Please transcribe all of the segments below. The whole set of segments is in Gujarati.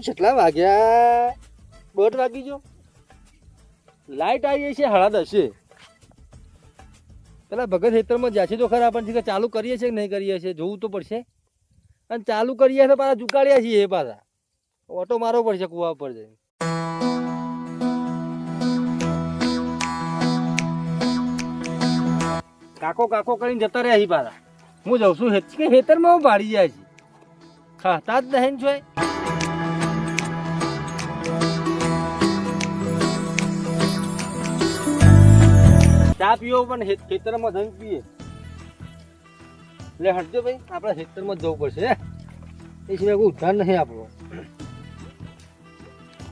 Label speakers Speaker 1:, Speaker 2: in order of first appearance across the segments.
Speaker 1: બેટું છેટલા વાગ્યા દોઢ વાગી જો લાઈટ આવી છે હળા દસે પેલા ભગત હેતરમાં છે તો ખરા પણ છે, ચાલુ કરીએ છીએ કે નહીં કરીએ છીએ જોવું તો પડશે. અને ચાલુ કરીએ તો પાછા ચુકાડ્યા છીએ એ પાછા. ઓટો મારવો પડશે કુવા પર જઈને. કાકો કાકો કરીને જતા રહ્યા છીએ પાછા. હું જઉં છું કે હેતરમાં હું ભાડી જાય છે. ખાતા જ નહીં જોઈ ચા પીવો પણ ખેતરમાં જઈને પીએ. એટલે હટજો ભાઈ. આપણે ખેતરમાં જવું પડશે? એ સિવાય કોઈ ઉદ્ધાર નહીં આપણો.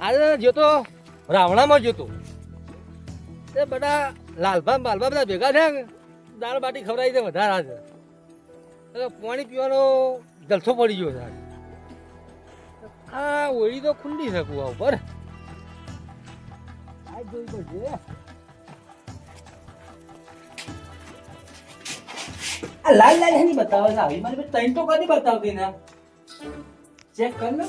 Speaker 1: આજે જોતો રાવણામાં જોતો એ બધા લાલભા બાલભા બધા ભેગા થયા દાળ બાટી ખવડાવી દે વધારે આજે. એટલે પાણી પીવાનો જલસો પડી ગયો છે આ ઓળી તો ખુલ્લી શકું આ ઉપર. આ જોઈ પડશે આ લાલ લાલ હેની બતાવે છે આવી. મને તૈન તો કદી બતાવતી ના. ચેક કર ને.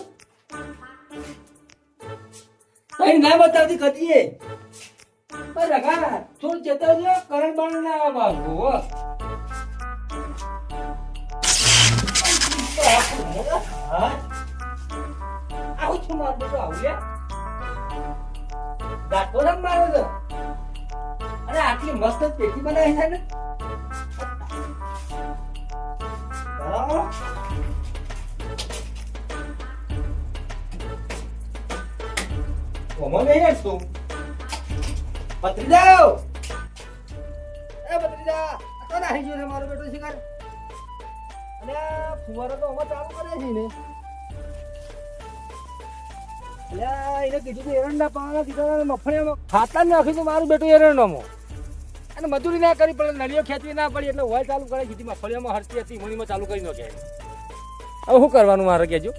Speaker 1: તૈન ના બતાવતી કદી એ. પર રગા થોડું ચેતવજો કરંટ બાણ ના આવે બાબુ હો. આવું છું મારું મારો તો આટલી મસ્ત પેટી બનાવી છે ને. બરાબર Como નહીં યાર તું ભત્રીજા એ ભત્રીજા આ તો નાહી ગયો મારો બેટો શિકાર અને ફુવારો તો હમણાં ચાલુ કરે છે ને અલ્યા એને કીધું કે એરંડા પાવાના કીધા મફળિયામાં ખાતા જ મારું બેટું એરંડામાં અને મજૂરી ના કરી પડે નળીઓ ખેંચવી ના પડી, એટલે હોય ચાલુ કરે. કીધી મગફળીઓમાં હરતી હતી મણીમાં ચાલુ કરી નાખે. હવે શું કરવાનું મારે, કહેજો.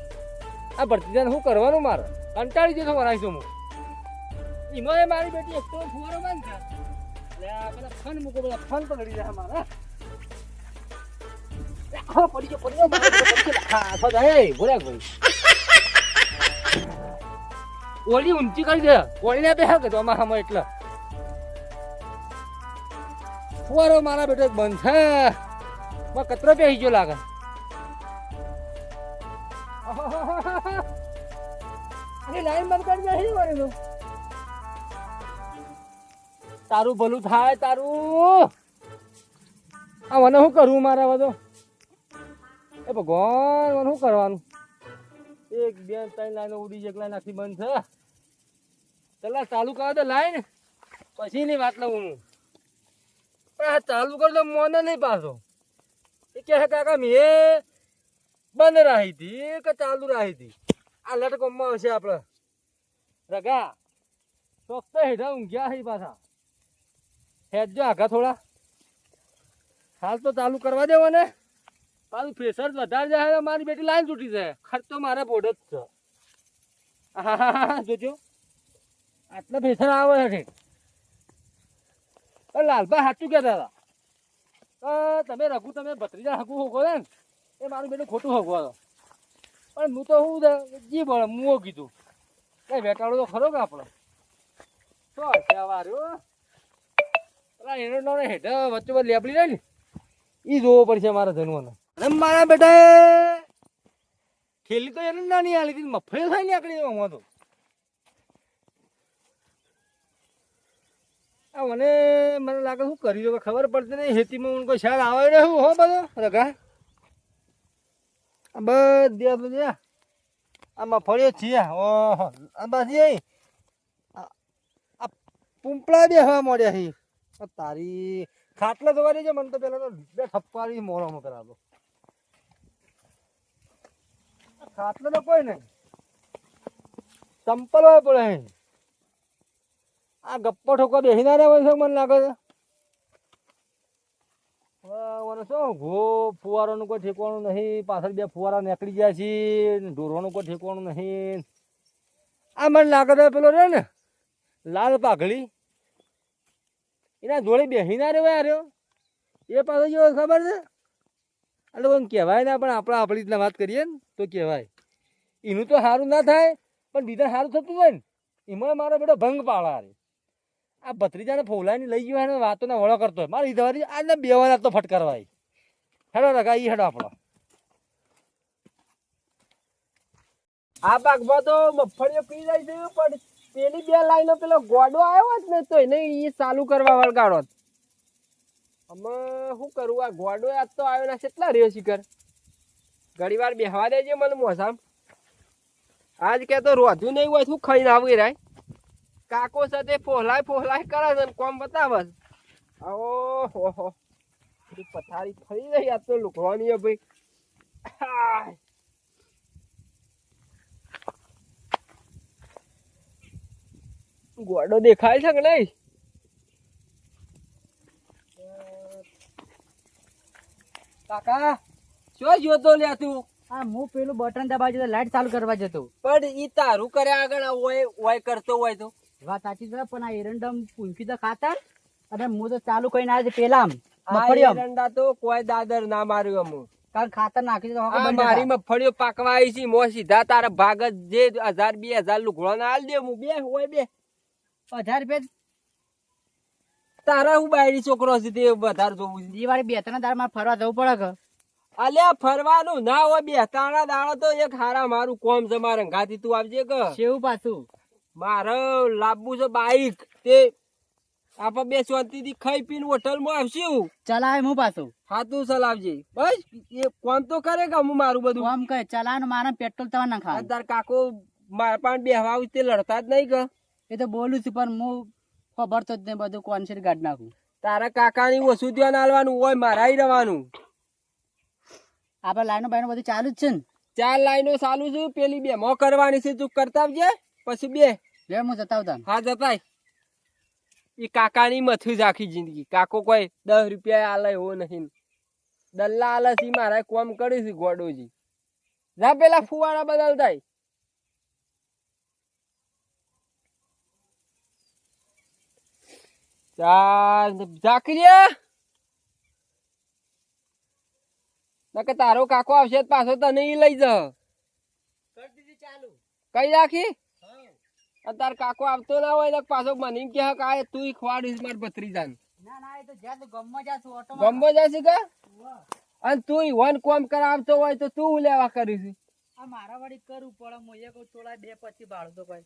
Speaker 1: આ ભરતીજાને શું કરવાનું મારે? કંટાળી જતો મરાઈશું હું. એમાં મારી બેટી એક તો ફુવારો બંધ છે. હા ભાઈ. ઓલી ઊંચી કરી દે. ઓળીને બે કે તો આમાં એટલે ફુવારો મારા બેટો એક બંધ છે. માં કચરો પે ગયો લાગે. અરે લાઈન બંધ કરી જાય છે વળી તારું ભલું થાય, તારું. આ મને શું કરવું મારા બધો એ ભગવાન, મને શું કરવાનું? એક, બે, ત્રણ લાઈનો ઉડી એક લાઈન આખી બંધ છે. ચલા, ચાલુ કરો તો લાઈન. પછી ની વાત લઉં હું. ચાલુ કર તો મોને નહીં પાછો. એ કહે કાકા મેં બંધ રાખી હતી કે ચાલુ રાખી હતી આ લટકોમાં આવશે આપણે રગા ફક્ત હેઠા ઊંઘ્યા છે પાછા. હેડજો આગા થોડા. હાલ તો ચાલુ કરવા દેવો ને પાછું પ્રેશર વધારે જાય મારી બેટી લાઈન તૂટી જાય ખર્ચો મારે બોર્ડ જ છે. આહાહાહા, જોજો. આટલા પ્રેશર આવે છે. લાલભાઈ સાચું કહેતા હતા તમે રઘુ, તમે ભત્રીજા હગું હોગો ને, એ મારું બેટું ખોટું હોગો હતો પણ હું તો હું જી બળે મુઓ કીધું. કઈ વેટાળો તો ખરો કે આપણો? તો હશે વાર્યો પેલા એનો નાનો હેઠ વચ્ચે વચ્ચે લેબડી રહી ને એ જોવો પડશે મારા ધનવાનો. અને મારા બેટા ખેલી તો એને નાની આલી હતી, મફળી થાય નીકળી આમાં તો. આ મને મને લાગે શું કરી દો ખબર પડતી નહીં. ખેતીમાં મને કોઈ શાળ આવે શું, હો બધો? રગા આ બધી બધી આ મફળીઓ છીએ. ઓહો, આ અહીં આ- પૂંપળા બે હવા મળ્યા છે. તારી ખાટલા ધોવા છે, મને તો પેલા તો બે ઠપકારી મોરામાં કરાવો. ખાટલા તો કોઈ નહીં. ચંપલ પડે. આ ગપ્પો ઠોકો બેસી ના રહેવાય છે મને લાગે છે. શું? ઘો ફુવારોનું કોઈ ઠેકવાનું નહીં. પાછળ બે ફુવારા નીકળી ગયા છે. ઢોરવાનું કોઈ ઠેકવાનું નહીં. આ મને લાગે છે પેલો રહ્યો ને, લાલ પાઘડી. એના જોડે બેસી ના રહેવાય રહ્યો. એ પાછો જેવો ખબર છે? એટલે કોઈ કહેવાય ના, પણ આપણે આપણી રીતના વાત કરીએ ને, તો કહેવાય. એનું તો સારું ના થાય, પણ બીજા સારું થતું હોય ને, એમાં મારો બેટો ભંગ રે આ ભત્રીજાને ફોલાઈને લઈ ગયો અને વાતોને વળો કરતો હોય. મારે ઈધવારી આજને બે વાર તો ફટકારવાય હેડો રગા ઈ હેડો આપણો.
Speaker 2: આ પાકમાં તો મગફળીઓ પી જાય છે, પણ પેલી બે લાઈનો પેલો ગોડો આવ્યો જ ને તો એને એ ચાલુ કરવા વળગાડો અમે શું કરું, આ ગોડો આજ તો આવ્યો ના, કેટલા રહ્યો શિખર? ઘણી વાર બેહવા દેજે મને મોસામ. આજ કે તો રોધું નહીં હોય, શું ખાઈને આવી રાય? કાકો સાથે ફોહલાય ફોહલાય કરે છે કોમ બતાવે છે. હો પથારી ફરી રહી આજ તો લુકવાની ભાઈ. ગોડો દેખાય છે કે નહીં? કાકા શું જોતો લ્યા તું?
Speaker 3: હા હું પેલું બટન દબાવી જતો લાઈટ ચાલુ કરવા જતો.
Speaker 2: પણ ઈ તારું કર્યા આગળ ઓય ઓય કરતો હોય તો.
Speaker 3: વાત સાચી છે પણ આ એરંડમ પૂંખી તો ખાતર અને હું તો ચાલુ કરીને આવ્યો પેલા
Speaker 2: આ એરંડા તો કોઈ દાદર ના માર્યું અમુ
Speaker 3: કારણ ખાતર નાખી તો
Speaker 2: મારી
Speaker 3: હતા.
Speaker 2: મગફળીઓ પાકવા આવી છે મો સીધા તારા ભાગ જે હજાર બે હજાર લુગડો ના આલ દે હું બે હોય બે.
Speaker 3: હજાર રૂપિયા
Speaker 2: તારા હું બાયડી છોકરો છે તે વધારે જોવું છે.
Speaker 3: દિવાળી બે ત્રણ દાડ મારે ફરવા જવું પડે કે?
Speaker 2: અલ્યા ફરવાનું ના હોય બે તાણા દાડો તો એક હારા મારું કોમ છે મારે ઘાથી તું આવજે કે.
Speaker 3: શેવું પાછું?
Speaker 2: મારે લાવવું છે બાઈક તે આપણે બે શાંતિથી ખાઈ પીને હોટલમાં આવશું.
Speaker 3: ચલાય હું પાછું?
Speaker 2: હા તું ચલાવજે. બસ એ કોણ તો કરે કે હું મારું બધું?
Speaker 3: આમ કહે ને મારે પેટ્રોલ તમારે ના ખા
Speaker 2: તાર કાકો મારા પાસે બેહવા આવું તે લડતા જ નહીં કે.
Speaker 3: એ તો બોલું છું પણ હું ખબરતો જ નહીં બધું કોન્સેટ કાઢી નાખું.
Speaker 2: તારા કાકાની ઓછું ધ્યાન આલવાનું હોય મારાય રહેવાનું.
Speaker 3: આપણે લાઈનો બાઈનો બધું ચાલુ જ છે ને?
Speaker 2: ચાર લાઈનો ચાલુ છે પેલી બે મો કરવાની છે તું કરતા આવજે. પછી બે.
Speaker 3: બે હું જતા હતા
Speaker 2: હા જતાય. એ કાકાની મથું જ આખી જિંદગી. કાકો કોઈ દસ રૂપિયા આલે એવો નહીં. દલ્લા આલે છે મારા કોમ કરી છે ગોડોજી. જા પેલા ફુવારા બદલતાય તારો કાકો આવશે પાછો તને ઈ લઈ જ. કઈ રાખી? તાર કાકો આવતો ના હોય ને પાછો મને કે આ તું ખવાડીશ માર ભત્રીજાને.
Speaker 3: ના ના એ તો જ્યાં ગમમાં જાશું ઓટો
Speaker 2: ગમબો જશે કે? અને તું વન કોમ કરાવતો હોય તો તું લેવા કરીશ
Speaker 3: આ મારા વાળી કરવું પડે હું એક થોડા બે પછી બાળું તો કોઈ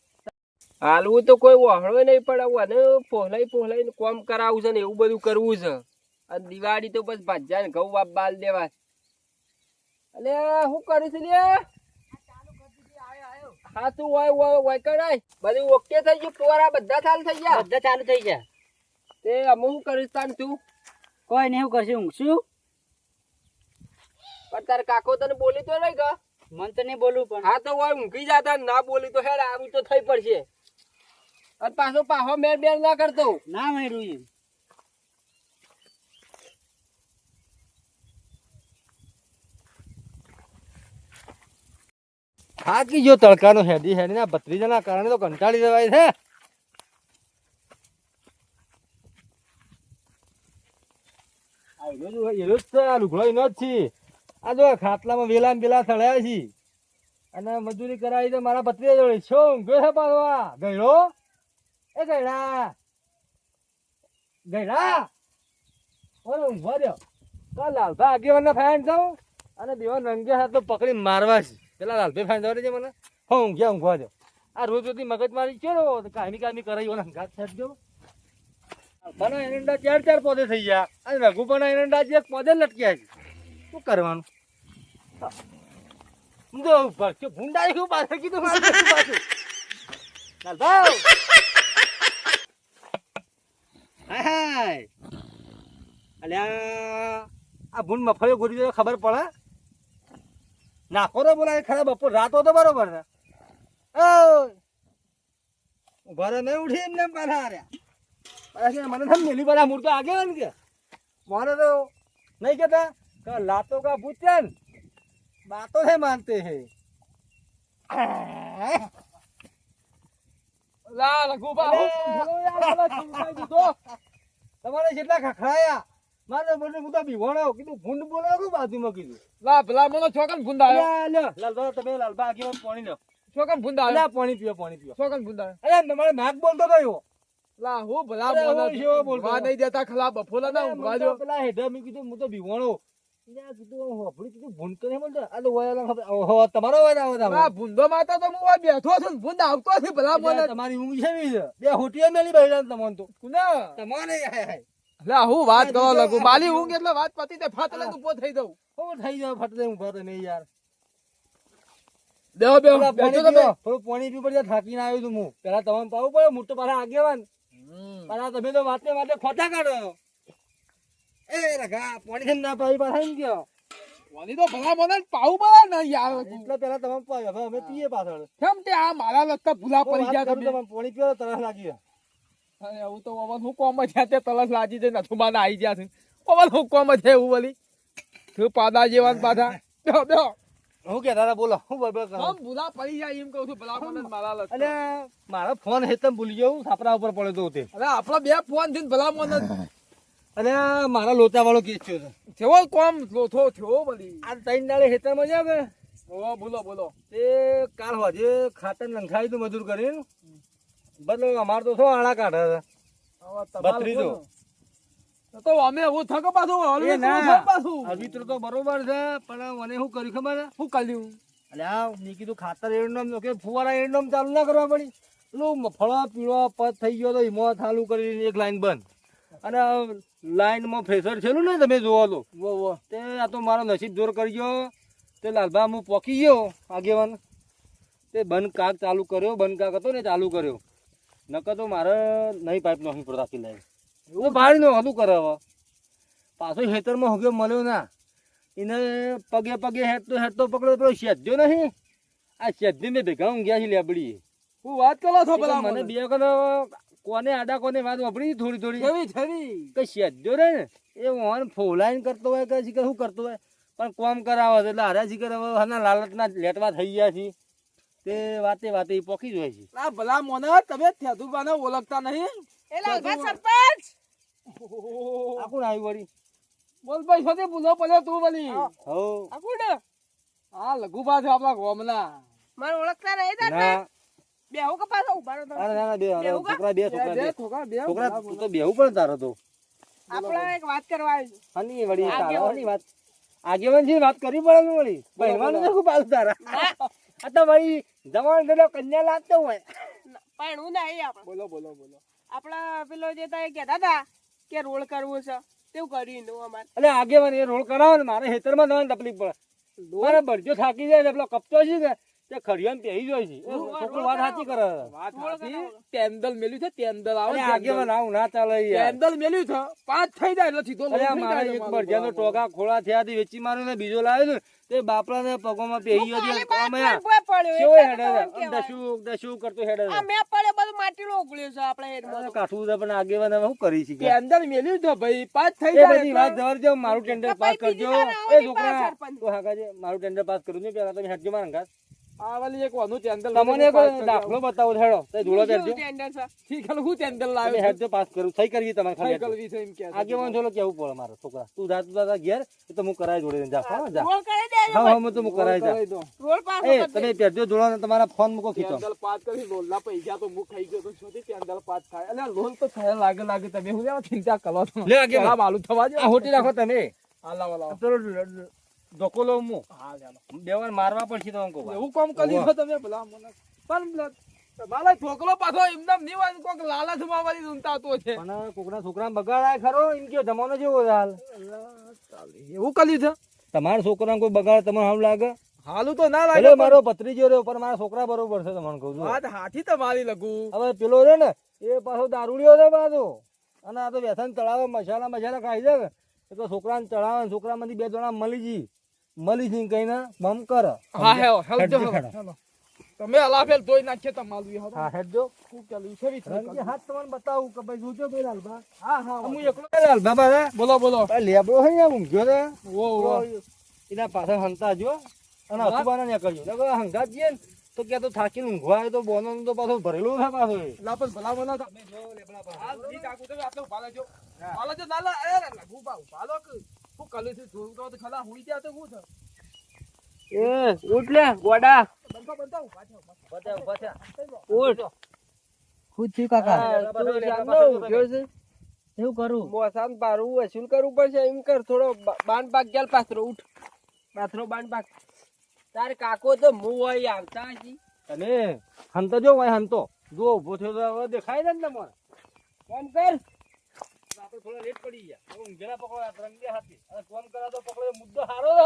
Speaker 2: હાલવું તો કોઈ વહળો નહીં પડે અને પોહલાઈ પોહલાઈ કોમ કરાવવું છે ને એવું બધું કરવું છે. અને દિવાળી તો બસ ભાજ્યા ને ઘઉં બાપ બાલ દેવા અલે શું કરીશ લે હા તું હોય હોય હોય કરાય બધું ઓકે થઈ ગયું. ફુવારા બધા ચાલુ થઈ ગયા?
Speaker 3: બધા ચાલુ થઈ ગયા.
Speaker 2: તે અમે શું કરીશ તાન તું?
Speaker 3: કોઈ નહીં હું કરશે. શું?
Speaker 2: પણ તાર કાકો તને બોલી તો નહીં કા
Speaker 3: મન તો નહીં બોલવું પણ.
Speaker 2: હા તો હોય ઊંઘી જતા ના બોલી તો હેડ આવું તો થઈ પડશે. અને પાછો પાછો મેર બેર ના કરતો.
Speaker 3: ના મેળવું
Speaker 1: થાકી ગયો તડકાનો હેડી હેડી ના ભત્રીજાના કારણે તો કંટાળી જવાય છે. એનો જ જ છે લુગડો એનો જ આ જો ખાટલામાં વેલા વેલા થળ્યા છે. અને મજૂરી કરાવી મારા ભત્રીજા જોડે. ઊંઘ્યો છે પાછો આ? ગયડો? એ ગયડા. ગયડા? ઓલો ઊંઘવા દ્યો. તો લાલભા આગેવાનના ફાઈન જાઉં અને દેવા રંગે હાથ તો પકડી મારવા છે. પેલા લાલભાઈ ફાઈન દોરે છે મને. હો ઊંઘ્યા ઊંઘવા દો. આ રોજ રોજની મગજ મારી ચેરો કાયમી કાયમી કરાવી ઓલા ઘાત થજો બના એરંડા ચાર ચાર પોદે થઈ ગયા. અને રઘુ પણ એરંડા જે પોદે લટક્યા છે. શું કરવાનું? હું તો છે. ભૂંડા જેવું પાછળ કીધું પાછું હાય અલ્યા, આ ભૂંડ મફળીઓ ગોરી ખબર પડે? નાખો તો બોલાય ખરા બપોર રાતો તો બરોબર ને ઊભા નહીં ઉઠી એમને એમ પાછા હાર્યા પાછા મને તો મેલી પાછા મૂર્તો આગે ને કે. મારે તો નહીં કહેતા કે લાતો કા પૂછ્યા ને. બાતો હે માનતે હે.
Speaker 2: લા
Speaker 1: દીધો. તમારે જેટલા ખખડાયા? મારે મને હું તો બીવાણો કીધું ભૂંડ બોલાવું કે બાજુમાં કીધું.
Speaker 4: લા ભલા મને છોકન ભૂંડા આવ્યો
Speaker 1: લાલબા તમે લાલબા આગેવાન પાણી લ્યો.
Speaker 4: છોકન ભૂંડા આવ્યો
Speaker 1: પાણી પીઓ પાણી પીઓ.
Speaker 4: છોકન ભૂંડા આવ્યો.
Speaker 1: અરે તમારે નાક બોલતો તો
Speaker 4: લા હું ભલા
Speaker 1: જેવો બોલતો
Speaker 4: નહીં દેતા ખલા બફોલા ના ઊંઘવા જો
Speaker 1: પેલા હેડા મેં કીધું હું તો બીવાણો અલ્યા, કીધું આમ હોભળું કીધું ભૂંડ કરે બોલતો આ તો વયા ખબર ઓહો, તમારો ભૂંદો
Speaker 4: લા માતા તો હું બેઠો છું ને આવતો છે ભલા
Speaker 1: બોલે તમારી ઊંઘ છે બે હોટીએ મેલી ને તમને તો.
Speaker 4: કુના?
Speaker 1: તમારે
Speaker 4: લા હું વાત
Speaker 1: કરો
Speaker 4: લાગુ? માલી હું એટલે વાત પતી તે ફાટ લાગુ પો થઈ દઉં
Speaker 1: હું થઈ જાવ ફટદે ઊભા તમે યાર.
Speaker 4: બેહો. બેહો બેઠો
Speaker 1: પાણી
Speaker 4: તમે.
Speaker 1: થોડું પાણી પી પડ્યા થાકીને આવ્યો છું હું. પેલા તમને પાવું પડે હું તો પાછા આગેવાન. પેલા તમે તો વાતે વાતે ખોટા કાઢો. એ રગા પાણી થઈને ના પાવી પાછા કયો.
Speaker 4: વાલી તો ભલા મને પાવું પડે ને યાર.
Speaker 1: એટલે પેલા તમે પાવી હવે અમે પીએ પાછળ.
Speaker 4: કેમ તે આ મારા લગતા ભૂલા પડી ગયા તમે?
Speaker 1: પાણી પીવો તરસ લાગી
Speaker 4: અરે એવું તો અવન હું કોમ છે તે તલસ લાજી જઈને નથુ આવી ગયા છે. અવન હું કોમ છે એવું વળી. તું પાદા જેવા પાદા?
Speaker 1: હું કે દાદા બોલો હું બરાબર કરો
Speaker 4: ભૂલા પડી જાય એમ કહું છું ભલા મને મારા લગતા.
Speaker 1: અને મારો ફોન હેતમ ભૂલી ગયો હું છાપરા ઉપર પડ્યો તો તે.
Speaker 4: અરે આપણો બે ફોનથી ભલા મને
Speaker 1: અને મારા લોચા વાળો કેસ થયો છે
Speaker 4: થયો કોમ લોથો થયો વળી.
Speaker 1: આ ત્રણ દાડે હેતરમાં જાવ કે?
Speaker 4: ઓ બોલો બોલો.
Speaker 1: તે કાલ હોજે ખાતર નંખાઈ તું મજૂર કરીને. બદલો અમાર તો શું આણા કાઢે છે? બત્રીસો.
Speaker 4: તો અમે એવું થકો પાછું?
Speaker 1: એ ના.
Speaker 4: પાછું?
Speaker 1: તો બરોબર છે પણ મને શું કર્યું ખબર છે?
Speaker 4: શું કર્યું?
Speaker 1: એટલે આ મેં કીધું ખાતર એરંડમ કે ફુવારા એરંડમ ચાલુ ના કરવા પડી. એટલું ફળા પીળો પદ થઈ ગયો તો એમાં ચાલુ કરી એક લાઈન બંધ. અને લાઈનમાં ફ્રેશર છેલું ને તમે જોવો તો. તે આ તો મારો નસીબ જોર કરી ગયો. તે લાલભા હું પોકી ગયો આગેવાન. તે બંધ કાક ચાલુ કર્યો બંધ કાક હતો ને ચાલુ કર્યો. નકર તો મારે નહીં પાઇપ નોખી પડતા લાઈ એવું ભાડી નો હતું કરે હવે. પાછો ખેતરમાં હોગ્યો મળ્યો ના. એને પગે પગે હેઠતો હેઠતો પકડ્યો પેલો શેધ્યો નહીં. આ શેધી મેં ભેગા ઊંઘ્યા છે લેબડી.
Speaker 4: હું વાત કરો છો પેલા
Speaker 1: મને બે વખત કોને આડા કોને વાત વાપરી થોડી થોડી.
Speaker 4: કેવી થવી
Speaker 1: કે શેધ્યો રે ને? એ ઓન ફોલાઈન કરતો હોય કે શું કરતો હોય? પણ કોમ કરાવે એટલે હારા શીખર હવે હના લાલચના લેટવા થઈ ગયા છે. તે વાતે વાતે પોકી જ હોય છે.
Speaker 4: આ ભલા મોને તમે થેદુબાને ઓળખતા નહીં?
Speaker 5: એ લાલભા સરપંચ!
Speaker 1: આ કોણ આવ્યું વળી?
Speaker 4: બોલ ભાઈ શોધી ભૂલો પડ્યો તું વળી.
Speaker 1: હો.
Speaker 5: આ કોણ?
Speaker 4: આ લઘુભા છે આપણા ગોમના.
Speaker 5: મને ઓળખતા નહીં તાર બેહુ કે પાછો ઊભા રહો તમે.
Speaker 1: અરે ના ના બે? છોકરા બે છોકરા
Speaker 4: બે છોકરા બે
Speaker 1: છોકરા તું તો બેહુ પણ તારો તો.
Speaker 5: આપણે એક વાત કરવા આવી.
Speaker 1: હની વળી. હની વાત. આગેવાન વાત કરી પડે વળી. છે ખૂબ પાછું તારા? આ તો ભાઈ જવાન પેલો કન્યા લાગતો હોય.
Speaker 5: પણ હું ના આપણે
Speaker 4: બોલો બોલો બોલો.
Speaker 5: આપણા પેલો જે તા એ કહેતા હતા કે રોડ કરવો છે તેવું કર્યું નું અમારે.
Speaker 1: એટલે આગેવાન એ રોડ કરાવો ને મારે ખેતરમાં જવાની તકલીફ પડે. મારે બરજો થાકી જાય ને પેલો કપચો છે ને તે ખરિયન પેહી જોઈ છે. છોકરો વાત સાચી કરે
Speaker 4: વાત સાચી. તેંદલ મેલ્યું છે તેંદલ આવે
Speaker 1: આગે આગેવાન આવું ના ચાલે યાર.
Speaker 4: તેંદલ મેલ્યું છે પાંચ થઈ જાય એટલે સીધો
Speaker 1: અરે મારે એક બરજાનો ટોકા ખોળા થયા થી વેચી મારું ને બીજો લાવ્યો ને તે બાપડાને પગોમાં પેહી ગયો છે.
Speaker 5: પડ્યો
Speaker 1: કેવો હેડે છે? દશું દશું કરતો હેડે છે.
Speaker 5: આ મેં પડ્યો બધું માટીનું ઉગળ્યું છે આપણે હેડમાં
Speaker 1: કાઠું છે પણ આગેવાન શું કરી છે કે?
Speaker 4: અંદર મેલ્યું તો ભાઈ પાસ થઈ જાય
Speaker 1: બધી વાત જવા જો મારું ટેન્ડર પાસ કરજો એ છોકરા
Speaker 5: તો પણ.
Speaker 1: તો મારું ટેન્ડર પાસ કરું ને પેલા તમે હેડજો મારા ઘાસ
Speaker 4: આ વાલી એક વાનું તેંદલ
Speaker 1: તમને એક દાખલો બતાવો હેડો. તે ધૂળો દેજો
Speaker 5: ટેન્ડર છે?
Speaker 4: ઠીક છે હું તેંદલ
Speaker 1: તમે
Speaker 4: હેડ
Speaker 1: હેડજો પાસ કરું. થઈ કરી તમારે ખાલી કરવી
Speaker 4: છે એમ કે આગે
Speaker 1: આગેવાન થોડો કેવું પડે મારો છોકરા? તું જા તું જા ઘેર તો હું કરાય જોડે જા. હા જા.
Speaker 5: રોલ કરી દે
Speaker 1: હા હા હું તો હું કરાય જા.
Speaker 5: રોલ પાસ
Speaker 1: એ તમે
Speaker 5: દેજો.
Speaker 1: પહેરજો જોડો ને તમારા ફોન મૂકો ખીચો.
Speaker 4: તેંદલ પાસ કરી લોલના પૈસા તો હું ખાઈ ગયો તો શોધી તેંદલ પાસ થાય. અલ્યા લોલ તો થયા લાગે લાગે તમે. હું લેવા ચિંતા કરો
Speaker 1: લે
Speaker 4: આગે. માલું થવા દે.
Speaker 1: આ હોટી રાખો તમે.
Speaker 4: હા લાવો
Speaker 1: ધોકો લો હું.
Speaker 4: હા ચાલો
Speaker 1: બેવાર મારવા પડશે તો કહું
Speaker 4: એવું કામ કરી તમે ભલા મને. પણ તમારા છોકરો પાછો એમને નહીં હોય કોક લાલચ વાળી ઊંઘતાતો છે.
Speaker 1: પણ કોકના છોકરા બગાડાય ખરો એમ કયો જમાનો જેવો હાલ.
Speaker 4: એવું કર્યું છે?
Speaker 1: તમારા છોકરાને કોઈ બગાડ તમને હાલ લાગે?
Speaker 4: હાલું તો ના લાગે
Speaker 1: મારો ભત્રીજો રહ્યો પણ મારા છોકરા બરોબર છે તમને કહું છું.
Speaker 4: વાત હાથી તમારી લગુ.
Speaker 1: હવે પેલો છે ને એ પાછો દારૂડિયો છે પાછો. અને આ તો વ્યસન તળાવ મસાલા મસાલા ખાઈ જાય એ તો છોકરાને ચડાવે છોકરામાંથી બે જણા મળી જી. મળી જી કઈ બમ કર.
Speaker 4: હા હે
Speaker 1: હેડજો
Speaker 4: હેલો, હેલો. તમે અલાફેલ ધોઈ નાખીએ તમારું હવે
Speaker 1: હા હેડજો.
Speaker 4: શું ચાલ્યું છે વિચાર
Speaker 1: હાથ તમને બતાવું કે ભાઈ જોજો ભાઈ લાલબા.
Speaker 4: હા હા
Speaker 1: હું એકલો લાલબા બાબા
Speaker 4: બોલો બોલો.
Speaker 1: લેબડો હે ને ઊંઘ્યો છે
Speaker 4: ઓ ઓ
Speaker 1: એના પાછળ હંતા જો. અને અતુબાના ને કરજો નકર હંગા જઈએ ને તો કે તો થાકીને ઊંઘવા આવે તો બોનો તો પાછો ભરેલું છે પાછો. લાપસ
Speaker 4: લા પણ ભલા મને તમે જો લેબડા પર હાલ જી કાકુ તમે આટલે ઊભા જો હાલો જો નાલા એ બા ઊભા કે. શું કલું છે જોયું તો ખલા હુઈ ગયા તો શું છે?
Speaker 2: એ ઉઠ લે ગોડા.
Speaker 4: બંધો બંધો ઊભા થયો
Speaker 1: બધા ઊભા
Speaker 2: ઉઠ.
Speaker 3: ખુદ થયું કાકા?
Speaker 2: હા, છે?
Speaker 3: એવું કરું.
Speaker 2: વસૂલ કરવું પડશે એમ કર થોડો બા- બાંધ પાક ગેલ પાથરો ઉઠ. પાથરો બાંધ પાક. તાર કાકો તો મું હોય આવતા હજી.
Speaker 1: અને હંતો જો હંતો. જો ઊભો થયો દેખાય ને તમને.
Speaker 2: કોમ કર?
Speaker 1: થોડા લેટ પડી ગયા. ઊંઘેલા પકડો આ રંગે હાથી. અને ફોન કરા તો પકડો મુદ્દો હારો છે.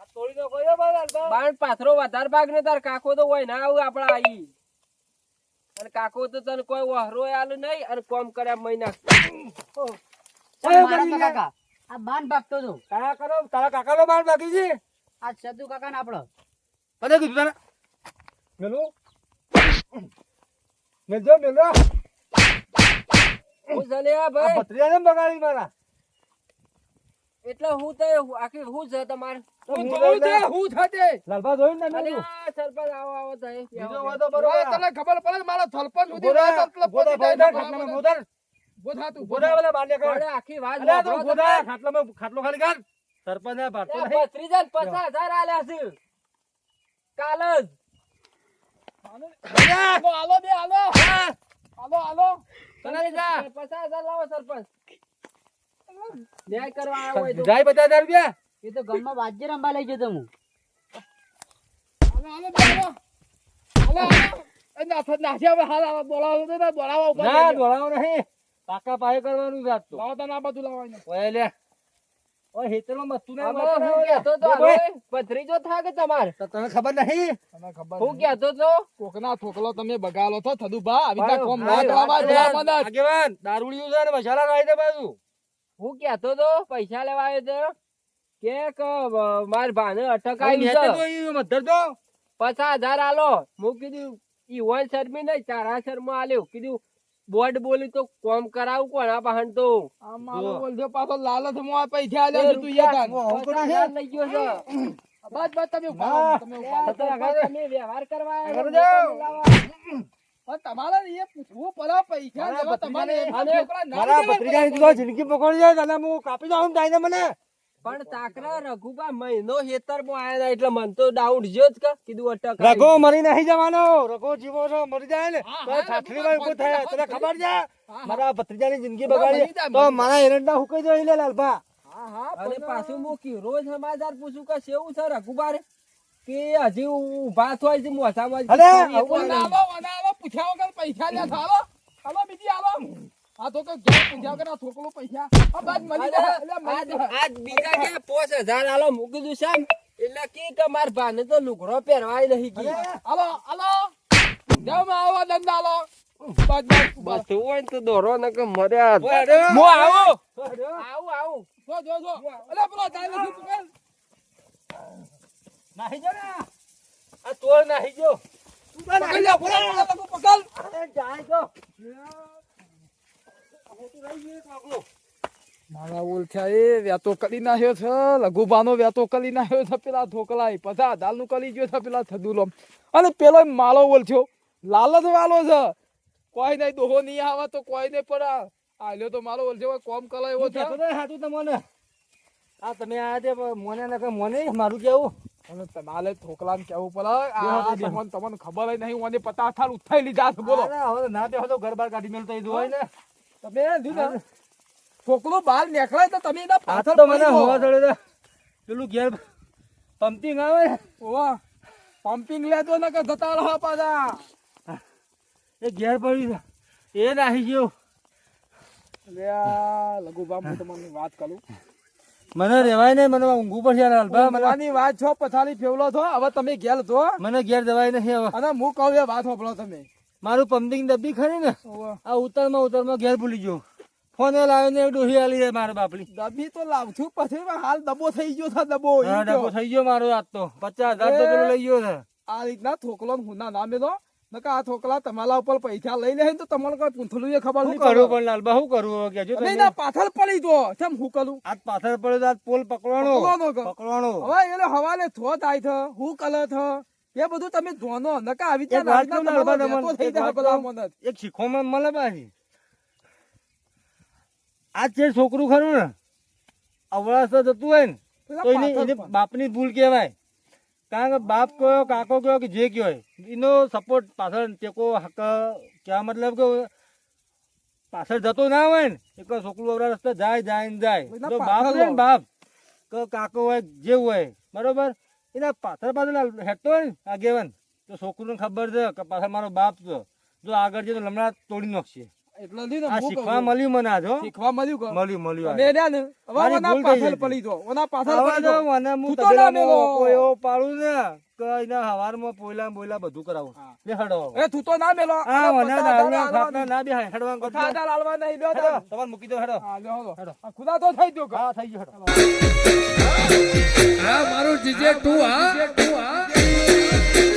Speaker 1: આ તોડી તો ગયો બાર
Speaker 2: બાણ પાથરો વધારે ભાગ ને તાર કાકો તો હોય ના આવું આપડા આઈ. અને કાકો તો તને કોઈ વહરો આલ નહીં અને કોમ કર્યા મહિના
Speaker 3: તો કાકા આ બાન ભાગતો હતો.
Speaker 1: કાકા કરો તારા કાકાનો બાર બાકી છે?
Speaker 3: આ સદુ કાકા ને આપડો
Speaker 1: કને કીધું તારે મેલું? મેલજો મેલો
Speaker 2: હું આ ભાઈ.
Speaker 1: ભત્રીજાને બગાડી મારા.
Speaker 2: એટલે હું તો આખી હું છે તમારે.
Speaker 4: હું જોયું છે હું છે
Speaker 1: લાલબા જોયું ને
Speaker 2: અરે સરપંચ આવો આવો થાય
Speaker 1: બીજો હોય બરોબર.
Speaker 4: તને ખબર પડે મારા થલપન સુધી વાત એટલે
Speaker 1: ઊભો થા,
Speaker 4: પહોંચી જાય
Speaker 1: ભાઈ,
Speaker 4: તો
Speaker 1: ખાટલામાં
Speaker 4: બરાબર.
Speaker 1: ઊભો થા.
Speaker 4: ઊભો થા તું,
Speaker 1: ઊભો
Speaker 4: ઊભો
Speaker 1: થા,
Speaker 4: થા.
Speaker 1: પેલા બાર નીકળ.
Speaker 2: અરે આખી વાત
Speaker 1: અલ્યા, તું
Speaker 2: વાપરો
Speaker 1: ઊભો
Speaker 2: તમે.
Speaker 1: થા, ખાટલામાં ખાટલો ખાલી કર. સરપંચ આ ભારતો નહીં.
Speaker 2: ભત્રીજાને પચાસ આલ્યા છે. કાલ જ.
Speaker 4: હાલો, હાલો બે, આલો આલો હાલો.
Speaker 2: પચાસ હજાર લાવો સરપંચ. ન્યાય કરવા આવ્યો હોય તો.
Speaker 1: જાય પચાસ હજાર રૂપિયા?
Speaker 3: એ તો ગામમાં વાજ્ય રંબા લઈ જતો હું.
Speaker 4: હાલો, હાલો હાલો. એ નાથ- નાથિયા હવે હાલ, બોલાવો તો ને, બોલાવો ઉપર
Speaker 1: ના. નહીં. કાકા પાસે કરવાનું જાત તો.
Speaker 4: લાવો તને આ બધું લાવવાનું.
Speaker 1: ઓય લે. ઓય ના
Speaker 2: હું કહેતો તો
Speaker 1: લે ભાઈ,
Speaker 2: હવે ભત્રીજો કે
Speaker 1: તને ખબર નહીં?
Speaker 4: તને ખબર
Speaker 2: હું કહેતો તો?
Speaker 4: કોકના થોકલો તમે બગાડો છો થદુભા આવી રીતના કોમ ના
Speaker 1: ભાઈ,
Speaker 4: કરવા મદદ.
Speaker 1: આગેવાન, દારૂડિયું છે ને મસાલા ખાઈ દે બાજુ
Speaker 2: હું કહેતો તો પૈસા લેવા આવ્યો તો. કે માર ભાને અટક આવી
Speaker 1: નેતે તો.
Speaker 2: છે
Speaker 1: મધર તો.
Speaker 2: પચાસ હજાર આલો. હું કીધું ઈ હોય શર્મી નહીં ચારા શર્મા આલ્યો. કીધું બોર્ડ બોલી તો કોમ કરાવું તો.
Speaker 4: આ મારો
Speaker 1: જો.
Speaker 4: બોલજો પાછો લાલચમાં આ પૈસા આલ્યા છે તું
Speaker 2: પચાસ હજાર લઈ ગયો છો.
Speaker 4: બસ બસ તમે ઊભા તમે
Speaker 2: ઊભા તમે વ્યવહાર કરવા
Speaker 4: તમારે એ પૂછવું પડે પૈસા લેવા તમારે.
Speaker 1: મારા. તું તો જિંદગી પકડી જાય તને હું કાપી દઉં ને મને?
Speaker 2: પણ તાકરા રઘુબા મહિનો હેતરમાં આયા એટલે મન તો ડાઉટ જો જ કે કીધું અટક આવી.
Speaker 1: રઘો મરી નહીં જવાનો રઘો જીવો છો મરી જાય ને તો
Speaker 4: હા,
Speaker 1: ઠાઠડીમાં ઊભો થાય તને ખબર છે. મારા ભત્રીજાની જિંદગી બગાડી તો
Speaker 4: મારા
Speaker 1: એરંડા હુકાઈ જાય લે લાલભા
Speaker 4: હા હા
Speaker 2: અને પાછું મૂકી રોજ સમાચાર પૂછું કે શેવું છે રઘુબા રે કે હજી ઊભા થાય છે મોસામાં કરી
Speaker 1: આવું.
Speaker 4: આવો, આવો, પૂછ્યા વગર પૈસા લે છો, હાલો. બીજી હાલો. આ તો કે થોકલો પૈસા. આ બાદ મળી જાય, એટલે
Speaker 2: આજ બીજા કે પોસ હજાર આલો મૂકી દઉં છે એટલે કે કે માર ભાને તો લુગડો પહેરવાય નહીં કી.
Speaker 4: હાલો, હાલો. જાઓ, માં આવો, દંડા હાલો. બસ, બસ, બસ.
Speaker 2: હોય તો દોરો ને કે મર્યા.
Speaker 1: ઓય,
Speaker 2: આવો. આવું આવું.
Speaker 4: જો, જો, જો. અલા, પેલો જાય નથી, પકડ.
Speaker 1: નાહી જો ને આ. તોડ નાહી જો તું
Speaker 4: પકડ લે, પકડ,
Speaker 1: જાય મોટું રહી ગયું એક વાગલો.
Speaker 4: મારા ઓળખ્યા એ વ્યાતો કરી નાખ્યો છે લઘુબાનો વ્યાતો કરી નાખ્યો છે પેલા ઠોકલાય પચાસ હજારનું કરી ગયો છે પેલા થદુલો અને પેલો માલો ઓળખ્યો. લાલચ વાલો છે. કોઈ નહીં દોહો નહીં આવે તો કોઈ નહીં પડા આલ્યો તો મારો ઓળખ્યો કોમ કલા એવો છે
Speaker 1: કહેતો તમને. આ તમે આ તે મોને ને મોને મારું કેવું?
Speaker 4: અને તમારે ને કેવું પડે. તમને ખબર નહીં મને પતા થાળ ઉઠાઈ લીધા બોલો.
Speaker 1: હવે ના હવે તો ઘર બાર કાઢી એ જોવાય ને.
Speaker 4: તમે લીધા ઠોકલું બહાર નીકળે તો તમે એના પાછળ
Speaker 1: તો મને હોવા. ચડે પેલું ઘેર પંપિંગ આવે.
Speaker 4: ઓવા પમ્પિંગ લેતો ને કે જતા રહો પાછા.
Speaker 1: એ ઘેર પડ્યું એ નાહી ગયો.
Speaker 4: લે આ લઘુબા હું તમને વાત કરું.
Speaker 1: મને રેવાય નહીં મને ઊંઘું પડશે હાલભા.
Speaker 4: વાત છો પછાડી ફેવલો છો હવે તમે ઘેર છો.
Speaker 1: મને ઘેર દવાય નહીં હવે.
Speaker 4: અને હું કહું એ વાત સાંભળો તમે.
Speaker 1: મારું પંપિંગ ડબ્બી ખરી ને. આ ઉતરમાં ઉતરમાં ઘેર ભૂલી ગયો. ફોને લાવ્યો ને ડોહી આલી જાય મારા બાપલી
Speaker 4: ડબ્બી તો લાવશું પછી હાલ ડબ્બો થઈ ગયો છે ડબ્બો.
Speaker 1: ડબ્બો થઈ ગયો મારો આજ તો. પચાસ હજાર તો પેલો લઈ ગયો છે.
Speaker 4: આ રીતના થોકલો ને હુના નામે તો નકા આ થોકલા તમારા ઉપર પૈસા લઈ લે તો તમને કોઈ પૂંથલું એ ખબર નહીં
Speaker 1: કરું. પણ લાલબા શું કરું? હવે કહેજો
Speaker 4: તમે.
Speaker 1: તમે
Speaker 4: એના પડી દો કેમ હું કરું?
Speaker 1: આજ પાછળ પડ્યો આ આજ પોલ પકડવાનો.
Speaker 4: પકડવાનો હવે એટલે હવાલે થો થાય છે હું કલર થ એ બધું તમે ધોનો નકા આવી
Speaker 1: એક વાત ને
Speaker 4: થઈ જાય. મને.
Speaker 1: એક મળે પાછી આ જે છોકરું ખરું ને અવળાસ જતું હોય ને તો એની એની બાપની ભૂલ કહેવાય. કારણ કે બાપ કયો કાકો કયો કે જે કયો એનો સપોર્ટ પાછળ ટેકો હક કહેવા મતલબ કે પાછળ જતો ના હોય ને એક છોકરું અવળા રસ્તે જાય જાય ને જાય. જો બાપ હોય ને બાપ કાકો હોય જે હોય બરોબર? એના પાછળ પાછળ હેઠતો હોય ને આગેવાન તો છોકરીને ખબર છે કે પાછળ મારો બાપ છે. જો આગળ જઈને લમણા તોડી નાખશે.
Speaker 4: એટલે ને
Speaker 1: શીખવા મળ્યું મને આજો
Speaker 4: શીખવા મળ્યું
Speaker 1: મળ્યું મળ્યું
Speaker 4: અને ને હવે ઓના પાછળ પડી ઓના પાછળ
Speaker 1: મને હું તબેલામાં ને હવારમાં પોયલા બોયલા બધું કરાવું. લે હડો
Speaker 4: એ તું તો ના મેલો.
Speaker 1: આ મને ના બે
Speaker 4: નહીં
Speaker 1: તમારે મૂકી દો હેડો.
Speaker 4: હા, લ્યો, હેડો. ખુદા તો થઈ ગયો
Speaker 1: હા થઈ ગયો હેડો.
Speaker 6: હા મારું જીજે તું હા.